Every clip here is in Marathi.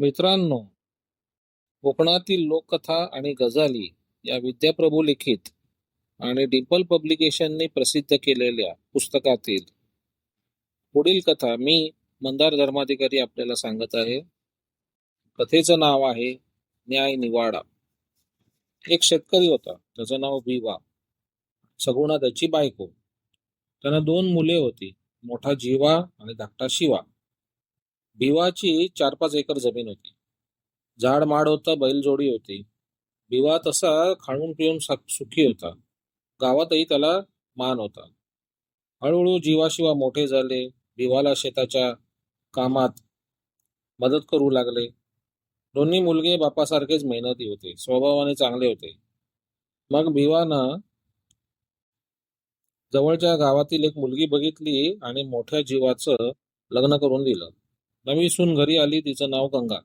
मित्रांनो कोकणातील लोककथा आणि गझाली या विद्याप्रभू लिखित आणि डिंपल पब्लिकेशनने प्रसिद्ध केलेल्या पुस्तकातील पुढील कथा मी मंदार धर्माधिकारी आपल्याला सांगत आहे. कथेचं नाव आहे न्याय निवाडा. एक शेतकरी होता त्याचं नाव भिवा सगुणा त्याची बायको. त्यांना दोन मुले होती मोठा जीवा आणि धाकटा शिवा. भिवाची चार पाच एकर जमीन होती. झाड माड होता बैलजोडी होती. भिवा तसा खाणून पिऊन सुखी होता. गावातही त्याला मान होता. हळूहळू जीवाशिवा मोठे झाले. भिवाला शेताच्या कामात मदत करू लागले. दोन्ही मुलगे बापासारखेच मेहनती होते. स्वभावाने चांगले होते. मग भिवानं जवळच्या गावातील एक मुलगी बघितली आणि मोठ्या जीवाचं लग्न करून दिलं. नवी सून घरी आली तिचं नाव गंगा.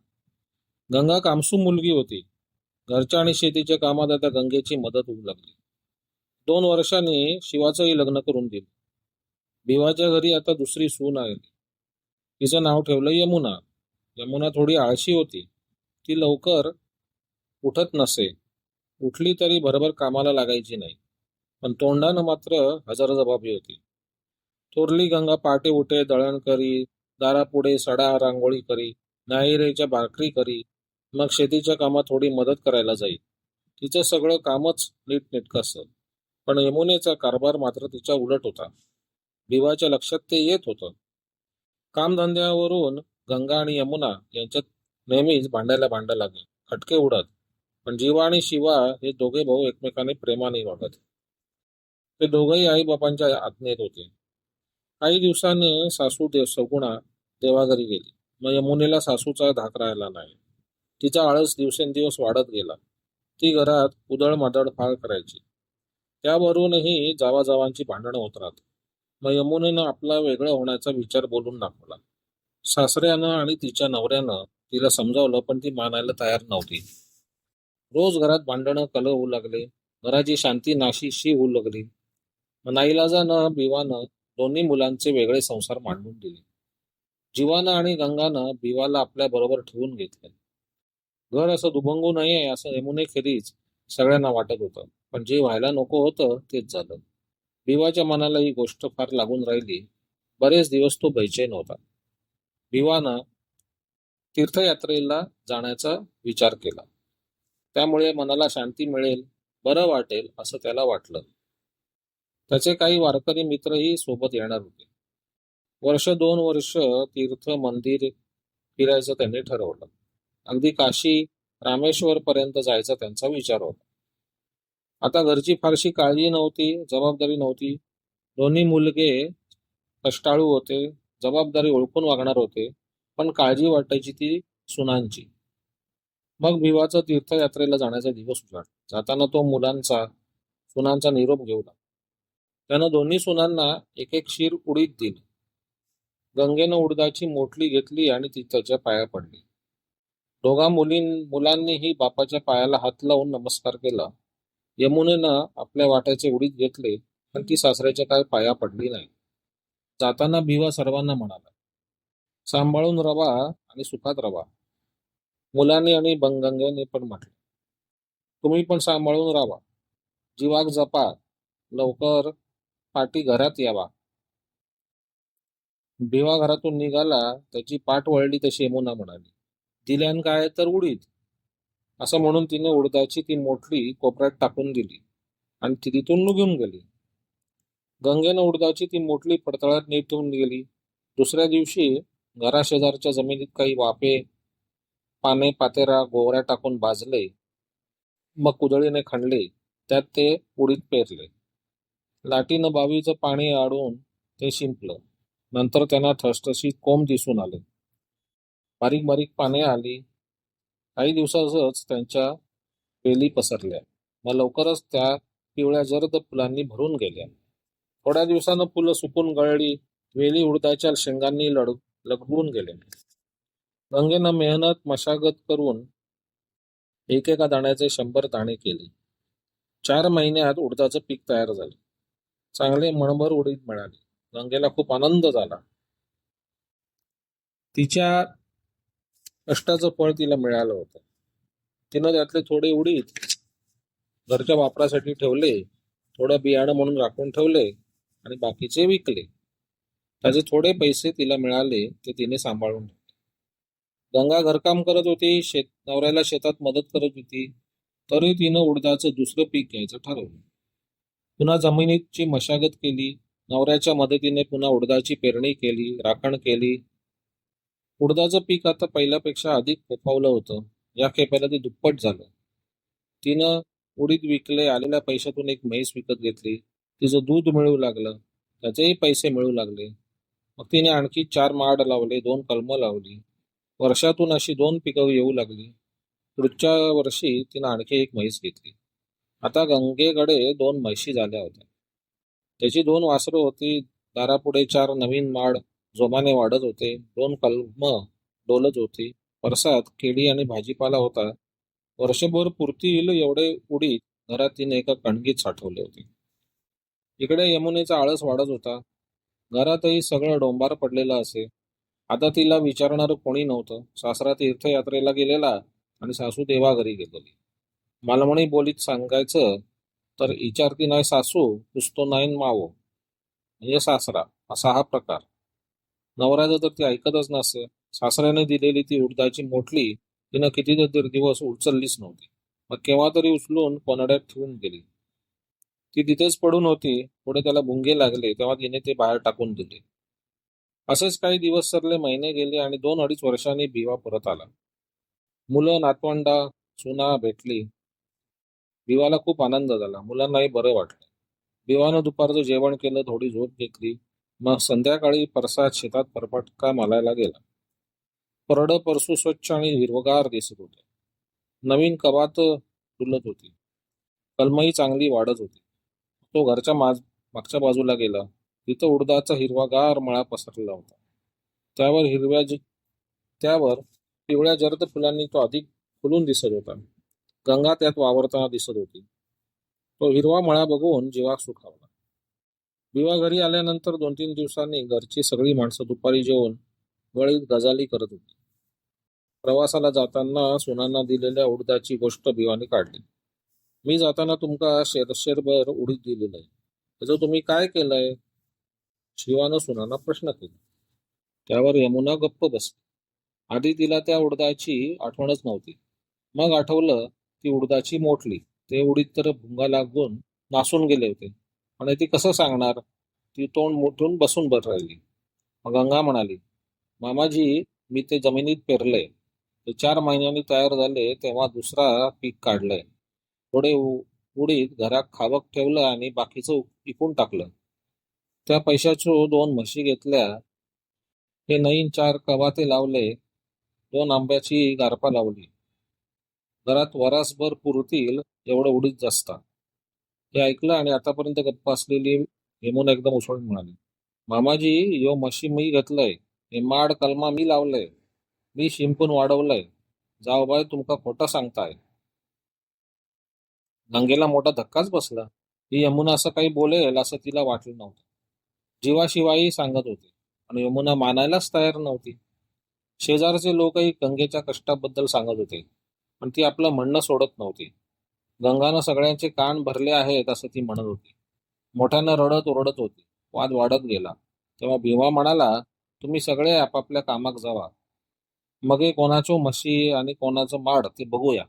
गंगा कामसू मुलगी होती. घरच्या आणि शेतीच्या कामात आता गंगेची मदत होऊ लागली. दोन वर्षांनी शिवाचंही लग्न करून दिलं. भिवाच्या घरी आता दुसरी सून आली तिचं नाव ठेवलं यमुना. यमुना थोडी आळशी होती. ती लवकर उठत नसे. उठली तरी भरभर कामाला लागायची नाही. पण तोंडानं मात्र हजार जबाबी होती. थोरली गंगा पाटे उठे दळण करी दारापुढे सडा रांगोळी करी नाहिरेच्या भाकरी करी मग शेतीच्या कामात थोडी मदत करायला जाईल. तिचं सगळं कामच नीटनेटकं असत. पण यमुनेचा कारभार मात्र तिच्या उलट होता. भिवाच्या लक्षात ते येत होतं. कामधंद्यावरून गंगा आणि यमुना यांच्यात नेहमीच भांडायला भांडा लागे खटके उडत. पण जीवा आणि शिवा हे दोघे भाऊ एकमेकांनी प्रेमाने वागत. ते दोघंही आई बापांच्या आज्ञेत होते. काही दिवसांनी सासू देव सगुणा देवाघरी गेली. मग यमुनेला सासूचा धाक राहिला नाही. तिचा आळस दिवसेंदिवस वाढत गेला. ती घरात उदळ मदळ फाळ करायची. त्यावरूनही जावाजावांची भांडणं होत राहत. मग यमुनेनं आपला वेगळं होण्याचा विचार बोलून दाखवला. सासऱ्यानं आणि तिच्या नवऱ्यानं तिला समजावलं पण ती मानायला तयार नव्हती. रोज घरात भांडणं कलह होऊ लागले. घराची शांती नाशीशी होऊ लागली. मग नाईलाजानं भिवानं दोन्ही मुलांचे वेगळे संसार मांडून दिले. जीवानं आणि गंगानं बिवाला आपल्या बरोबर ठेवून घेतले. घर असं दुभंगू नये असं यमुनेखेरीज सगळ्यांना वाटत होतं. पण जे व्हायला नको होतं तेच झालं. भिवाच्या मनाला ही गोष्ट फार लागून राहिली. बरेच दिवस तो बैचेन होता. भिवानं तीर्थयात्रेला जाण्याचा विचार केला. त्यामुळे मनाला शांती मिळेल बरं वाटेल असं त्याला वाटलं. त्याचे काही वारकरी मित्रही सोबत येणार होते. वर्ष दोन वर्ष तीर्थ मंदिर फिरायचं त्यांनी ठरवलं. अगदी काशी रामेश्वर पर्यंत जायचा त्यांचा विचार होता. आता घरची फारशी काळजी नव्हती जबाबदारी नव्हती. दोन्ही मुलगे कष्टाळू होते जबाबदारी ओळखून वागणार होते पण काळजी वाटायची ती सुनांची. मग भिवाचा तीर्थयात्रेला जाण्याचा दिवस उजाड जाताना तो मुलांचा सुनांचा निरोप घेऊ लागला त्यानं दोन्ही सुनांना एक एक शीर उडीत दिली. गंगेनं उडदाची मोटली घेतली आणि ती त्याच्या पाया पडली. दोघा मुलीं मुलांनीही बापाच्या पायाला हात लावून नमस्कार केला. यमुनेनं आपल्या वाट्याचे उडीत घेतले पण ती सासऱ्याच्या काय पाया पडली नाही. जाताना भिवा सर्वांना म्हणाला सांभाळून रवा आणि सुखात रवा. मुलांनी आणि बंगंगेने पण म्हटले तुम्ही पण सांभाळून राहा. जीवाक जपा. लवकर पाटी घरात यावा. भिवा घरातून निघाला त्याची पाठ वळली तशी यमुना म्हणाली दिल्यान काय तर उडीत असं म्हणून तिने उडदाची ती मोठली कोपऱ्यात टाकून दिली आणि ती तिथून निघून गेली. गंगेनं उडदाची ती मोठली पडताळ्यात नीट ठेवून गेली. दुसऱ्या दिवशी घराशेजारच्या जमिनीत काही वाफे पाने पातेरा गोवऱ्या टाकून भाजले. मग कुदळीने खणले त्यात ते उडीत पेरले. लाटीनं बावीचं पाणी आडून ते शिंपलं. नंतर त्यांना ठसठशीत कोंब दिसून आले. बारीक बारीक पाने आली. काही दिवसातच त्यांच्या वेली पसरल्या. मग लवकरच त्या पिवळ्या जर्द फुलांनी भरून गेल्या. थोड्या दिवसानं फुलं सुकून गळली. वेली उडदाच्या शेंगांनी लड लगबून गेले. गंगेनं मेहनत मशागत करून एकेका दाण्याचे शंभर दाणे केले. चार महिन्यात उडदाचं पीक तयार झाले. चांगले मणभर उडीत मिळाली. गंगेला खूप आनंद झाला. तिच्या कष्टाचं फळ तिला मिळालं होतं. तिनं त्यातले थोडे उडीद घरच्या वापरासाठी ठेवले थोडं बियाणं म्हणून राखून ठेवले आणि बाकीचे विकले. त्याचे थोडे पैसे तिला मिळाले ते तिने सांभाळून ठेवले गंगा घरकाम करत होती शेत नवऱ्याला शेतात मदत करत होती तरी तिनं उडदाचं दुसरं पीक घ्यायचं ठरवलं. पुन्हा जमिनीची मशागत केली नवऱ्याच्या मदतीने पुन्हा उडदाची पेरणी केली राखण केली. उडदाचं पीक आता पहिल्यापेक्षा अधिक फोफावलं होतं. या खेपेला ते दुप्पट झालं. तिनं उडीद विकले आलेल्या पैशातून एक म्हैस विकत घेतली. तिचं दूध मिळू लागलं त्याचेही पैसे मिळू लागले. मग तिने आणखी चार माड लावले दोन कलमं लावली. वर्षातून अशी दोन पिकं येऊ लागली. पुढच्या वर्षी तिनं आणखी एक म्हैस घेतली. आता गंगेकडे दोन म्हैशी झाल्या होत्या. त्याची दोन वासरं होती. दारापुढे चार नवीन माड जोमाने वाढत होते. दोन कलम डोलत होती. परसात केळी आणि भाजीपाला होता. वर्षभर पुरतील एवढे उडीत घरात तिने एका कणगीत साठवले होते. इकडे यमुनेचा आळस वाढत होता. घरातही सगळं डोंबार पडलेलं असे. आता तिला विचारणारं कोणी नव्हतं. सासरा तीर्थयात्रेला गेलेला आणि सासू देवाघरी गेलेली. मालवणी बोलीत सांगायचं तर विचारती नाही सासू पुसतो नाही मावो. म्हणजे सासरा असा हा प्रकार. नवऱ्याचं तर ती ऐकतच नसे. सासऱ्याने दिलेली ती उडदाची मोठली तिनं कितीतरी दिवस उचललीच नव्हती. मग केव्हा तरी उचलून कोनाड्यात ठेवून गेली ती तिथेच पडून होती. पुढे त्याला भुंगे लागले. तेव्हा तिने ते बाहेर टाकून दिले. असेच काही दिवस सरले महिने गेले आणि दोन अडीच वर्षांनी भिवा परत आला. मुलं नातवंडा सुना भेटली दिवाला खूप आनंद झाला. मुलांनाही बरं वाटलं. दिवानं दुपारचं जेवण केलं थोडी झोप घेतली. मग संध्याकाळी परसात शेतात परपटका मालायला गेला. परडं परसू स्वच्छ आणि हिरवगार दिसत होते. नवीन कवात डुलत होती. कलमही चांगली वाढत होती. तो घरच्या माज मागच्या बाजूला गेला. तिथं उडदाचा हिरवागार मळा पसरलेला होता. त्यावर हिरव्या ज- त्यावर पिवळ्या जर्द फुलांनी तो अधिक फुलून दिसत होता. गंगा त्यात वावरताना दिसत होती. तो हिरवा मळा बघून जीवा सुखावला विवा घरी आल्यानंतर दोन तीन दिवसांनी घरची सगळी माणसं दुपारी जेवून गळीत गजाली करत होती. प्रवासाला जाताना सुनांना दिलेल्या उडदाची गोष्ट भिवाने काढली. मी जाताना तुमका शेरशेरभर उडीद दिलेलं आहे. त्याचं तुम्ही काय केलंय? शिवानं सुनांना प्रश्न केला. त्यावर यमुना गप्प बसली. आधी तिला त्या उडदाची आठवणच नव्हती. मग आठवलं ती उडदाची मोठली ते उडीत तर भुंगा लागून नासून गेले होते. आणि ती कसं सांगणार? ती तोंड मोठून बसून बर राहिली. मग गंगा म्हणाली मामाजी मी ते जमिनीत पेरले. ते चार महिन्यांनी तयार झाले तेव्हा दुसरा पीक काढलंय थोडे उडीत उडीद घरात खावक ठेवलं आणि बाकीचं विकून टाकलं. त्या पैशाचो दोन म्हशी घेतल्या. हे नईन चार कवाते लावले. दोन आंब्याची गारपा लावली. घरात वरासभर पुरतील एवढं उडीत जास्त. हे ऐकलं आणि आतापर्यंत गप्प असलेली हेमून एकदम उसळून म्हणाली मामाजी यो म्हशी मी घेतलंय. हे माड कलमा मी लावलंय. मी शिंपून वाढवलंय. जाओ बाय तुमका खोटं सांगताय. गंगेला मोठा धक्काच बसला. ही यमुना असं काही बोलेल असं तिला वाटलं नव्हतं. जीवाशिवायही सांगत होते आणि यमुना मानायलाच तयार नव्हती. शेजारचे लोकही गंगेच्या कष्टाबद्दल सांगत होते. पण ती आपलं म्हणणं सोडत नव्हती. गंगानं सगळ्यांचे कान भरले आहेत असं ती म्हणत होती. मोठ्यानं रडत ओरडत होती. वाद वाढत गेला. तेव्हा भीमा म्हणाला तुम्ही सगळे आपापल्या कामाक जावा. मग हे कोणाचो म्हशी आणि कोणाचं माड ते बघूया.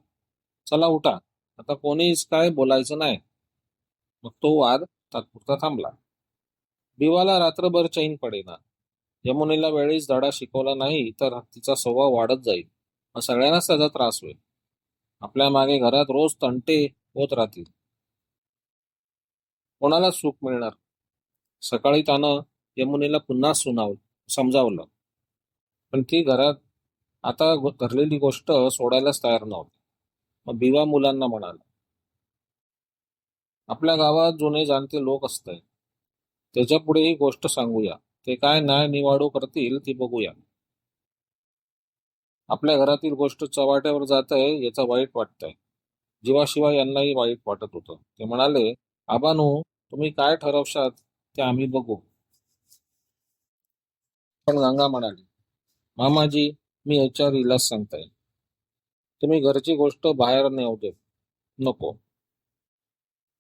चला उठा. आता कोणीच काय बोलायचं नाही. मग तो वाद तात्पुरता थांबला. बिवाला रात्रभर चैन पडेना. यमुनेला वेळीच धडा शिकवला नाही तर तिचा स्वभाव वाढत जाईल. मग सगळ्यांनाच त्याचा त्रास होईल. आपल्या मागे घरात रोज तंटे होत राहतील. कोणाला सुख मिळणार? सकाळी त्यानं यमुनेला पुन्हा सुनावलं समजावलं. पण ती घरात आता घरलेली धरलेली गोष्ट सोडायलाच तयार नव्हती. मग बिवा मुलांना म्हणाला आपल्या गावात जुने जाणते लोक असत त्याच्या पुढे ही गोष्ट सांगूया. ते काय न्याय निवाडू करतील ती बघूया. आपल्या घरातील गोष्ट चव्हाट्यावर जात आहे याचं वाईट वाटतंय. जीवाशिवा यांनाही वाईट वाटत होतं. ते म्हणाले आबानू तुम्ही काय ठरवशात ते आम्ही बघू. पण गंगा म्हणाली मामाजी मी याच्यावर इलाज सांगताय. तुम्ही घरची गोष्ट बाहेर नेऊ दे. नको.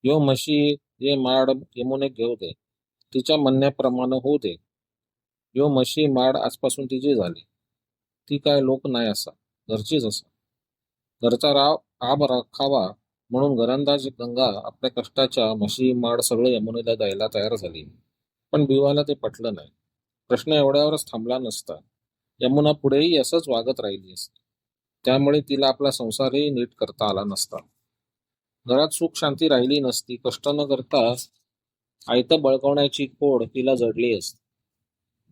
यो म्हशी ये माड यमुने घेऊ दे. तिच्या म्हणण्याप्रमाणे होऊ दे. यो म्हशी माड आजपासून तिची झाली. ती काय लोक नाही असा. घरचीच असा. घरचा राव आब राखावा म्हणून घरंदाज गंगा आपल्या कष्टाच्या म्हशी माड सगळं यमुनेला द्यायला तयार झाली. पण बिवाला ते पटलं नाही. प्रश्न एवढ्यावरच थांबला नसता. यमुना पुढेही असंच वागत राहिली असती. त्यामुळे तिला आपला संसारही नीट करता आला नसता. घरात सुख शांती राहिली नसती. कष्ट न करता आयतं बळकवण्याची खोड तिला जडली असती.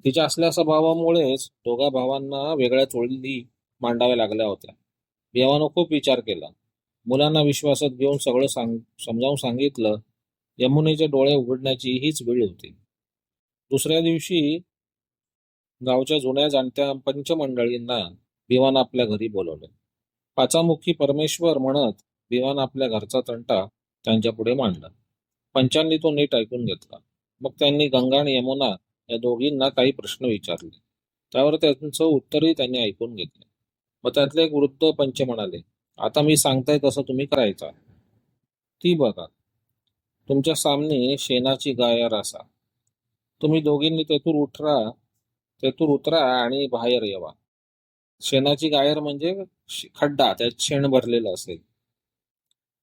तिच्या असल्या स्वभावामुळेच दोघा भावांना वेगळ्या चोळी मांडाव्या लागल्या होत्या. देवानं खूप विचार केला. मुलांना विश्वासात घेऊन सगळं सांग समजावून सांगितलं यमुनेचे डोळे उघडण्याची हीच वेळ होती. दुसऱ्या दिवशी गावच्या जुन्या जाणत्या पंचमंडळींना भिवान आपल्या घरी बोलवले. पाचामुखी परमेश्वर म्हणत भिवान आपल्या घरचा तंटा त्यांच्या पुढे मांडला. पंचांनी तो नीट ऐकून घेतला. मग त्यांनी गंगा आणि यमुना या दोघींना काही प्रश्न विचारले. त्यावर त्यांचं उत्तरही त्यांनी ऐकून घेतले. मग त्यातले एक वृद्ध पंच म्हणाले आता मी सांगताय तसं तुम्ही करायचा. ती बघा. तुमच्या सामने शेणाची गाय रासा. तुम्ही दोघींनी तेथून उठरा तेथून उतरा आणि बाहेर येवा. शेणाची गायर म्हणजे खड्डा त्यात शेण भरलेलं असेल.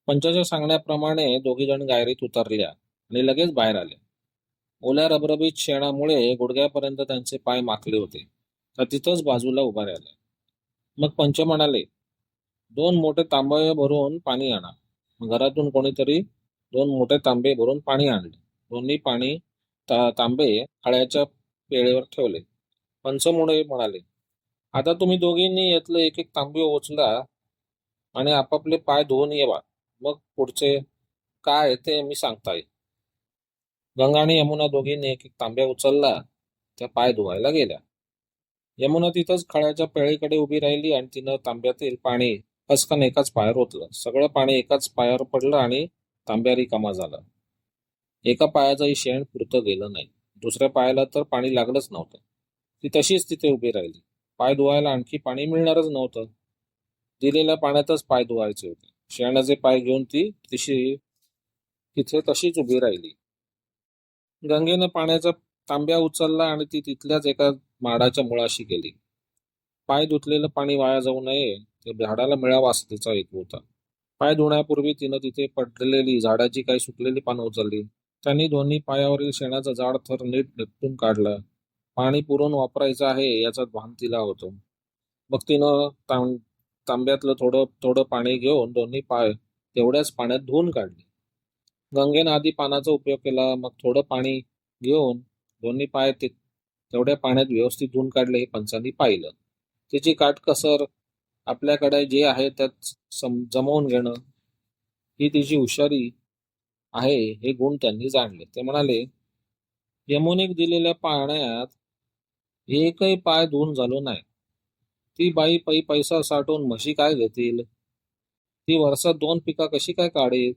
पंचाच्या सांगण्याप्रमाणे दोघी जण गायरीत उतरल्या आणि लगेच बाहेर आल्या ओल्या रबरबीत शेणामुळे गुडघ्यापर्यंत त्यांचे पाय माखले होते. तर तिथंच बाजूला उभा राहिल्या मग पंच म्हणाले दोन मोठे तांबे भरून पाणी आणा. घरातून कोणीतरी दोन मोठे तांबे भरून पाणी आणले. दोन्ही पाणी ता- तांबे खळ्याच्या पेळेवर ठेवले. पंचमुळे म्हणाले आता तुम्ही दोघींनी यातलं एक एक तांबे उचला आणि आपापले पाय धुवून येवा. मग पुढचे काय ते मी सांगता येईल. गंगा आणि यमुना दोघींनी एक एक तांब्या उचलला त्या पाय धुवायला गेल्या. यमुना तिथंच खळ्याच्या पेळीकडे उभी राहिली आणि तिनं तांब्यातील पाणी पसकन एकाच पायावर ओतलं. सगळं पाणी एकाच पायावर पडलं आणि तांब्या रिकामा झाला. एका पायाचंही शेण पुरतं गेलं नाही. दुसऱ्या पायाला तर पाणी लागलंच नव्हतं. ती तशीच तिथे उभी राहिली. पाय धुवायला आणखी पाणी मिळणारच नव्हतं. दिलेल्या पाण्यातच पाय धुवायचे होते. शेणाचे पाय घेऊन ती तिशी तिथे तशीच उभी राहिली. गंगेनं पाण्याचा तांब्या उचलला आणि ती तिथल्याच एका माडाच्या मुळाशी गेली. पाय धुतलेलं पाणी वाया जाऊ नये ते झाडाला मिळावा असं तिचा हेतू होता. पाय धुण्यापूर्वी तिनं तिथे पडलेली झाडाची काही सुकलेली पानं उचलली. त्यांनी दोन्ही पायावरील शेणाचा जाड थर नीट निपटून काढला. पाणी पुरून वापरायचं आहे याचा भान तिला होतो. मग तिनं तां तांब्यातलं थोडं थोडं पाणी घेऊन दोन्ही पाय तेवढ्याच पाण्यात धुवून काढले. गंगेनं आधी पानाचा उपयोग केला मग थोडं पाणी घेऊन दोन्ही पाय ते तेवढ्या पाण्यात व्यवस्थित धुवून काढले हे पंचांनी पाहिलं. तिची काटकसर आपल्याकडे जे आहे त्यात सम जमवून घेणं ही तिची हुशारी आहे हे गुण त्यांनी जाणले. ते म्हणाले यमुनेक दिलेल्या पाण्यात एकही पाय धुवून झालो नाही. ती बाई पै पैसा साठवून म्हशी काय घेतील? ती वर्षात दोन पिका कशी काय काढेल?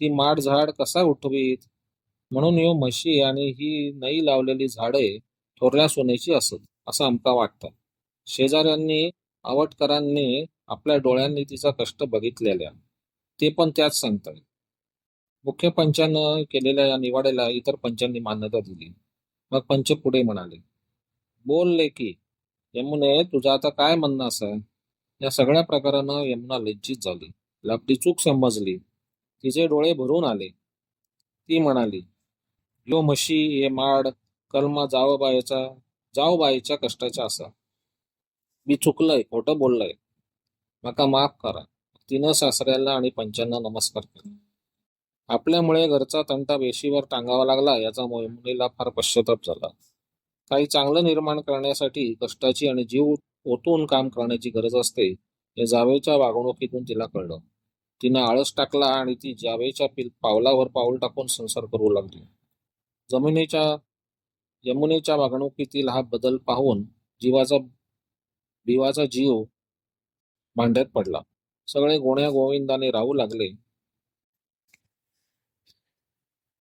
ती माड झाड कसा उठवीत? म्हणून यो म्हशी आणि ही नई लावलेली झाडे थोरल्या सोन्याची असत असं आमका वाटतं. शेजाऱ्यांनी आवटकरांनी आपल्या डोळ्यांनी तिचा कष्ट बघितलेल्या. ते पण त्याच सांगतात. मुख्य पंचानं केलेल्या या निवाड्याला इतर पंचांनी मान्यता दिली. मग पंच पुढे म्हणाले बोलले की यमुने तुझं आता काय म्हणणं असं? या सगळ्या प्रकारानं यमुना लज्जित झाली. आपली चूक समजली. तिचे डोळे भरून आले. ती म्हणाली यो म्हशी हे माड कलमा जावबाईचा जावबाईच्या कष्टाचा असा. मी चुकलंय खोटं बोललंय. माका माफ करा. तिनं सासऱ्याला आणि पंचांना नमस्कार केला. आपल्यामुळे घरचा तंटा वेशीवर टांगावा लागला याचा मोहिनीला फार पश्चाताप झाला. काही चांगलं निर्माण करण्यासाठी कष्टाची आणि जीव ओतून काम करण्याची गरज असते हे जावेच्या वागणुकीतून तिला कळलं. तिनं आळस टाकला आणि ती जावेच्या पिल पावलावर पाऊल टाकून संसार करू लागली. जमिनीच्या यमुनेच्या वागणुकीतील हा बदल पाहून जीवाचा भिवाचा जीव भांड्यात पडला. सगळे गोण्या गोविंदाने राहू लागले.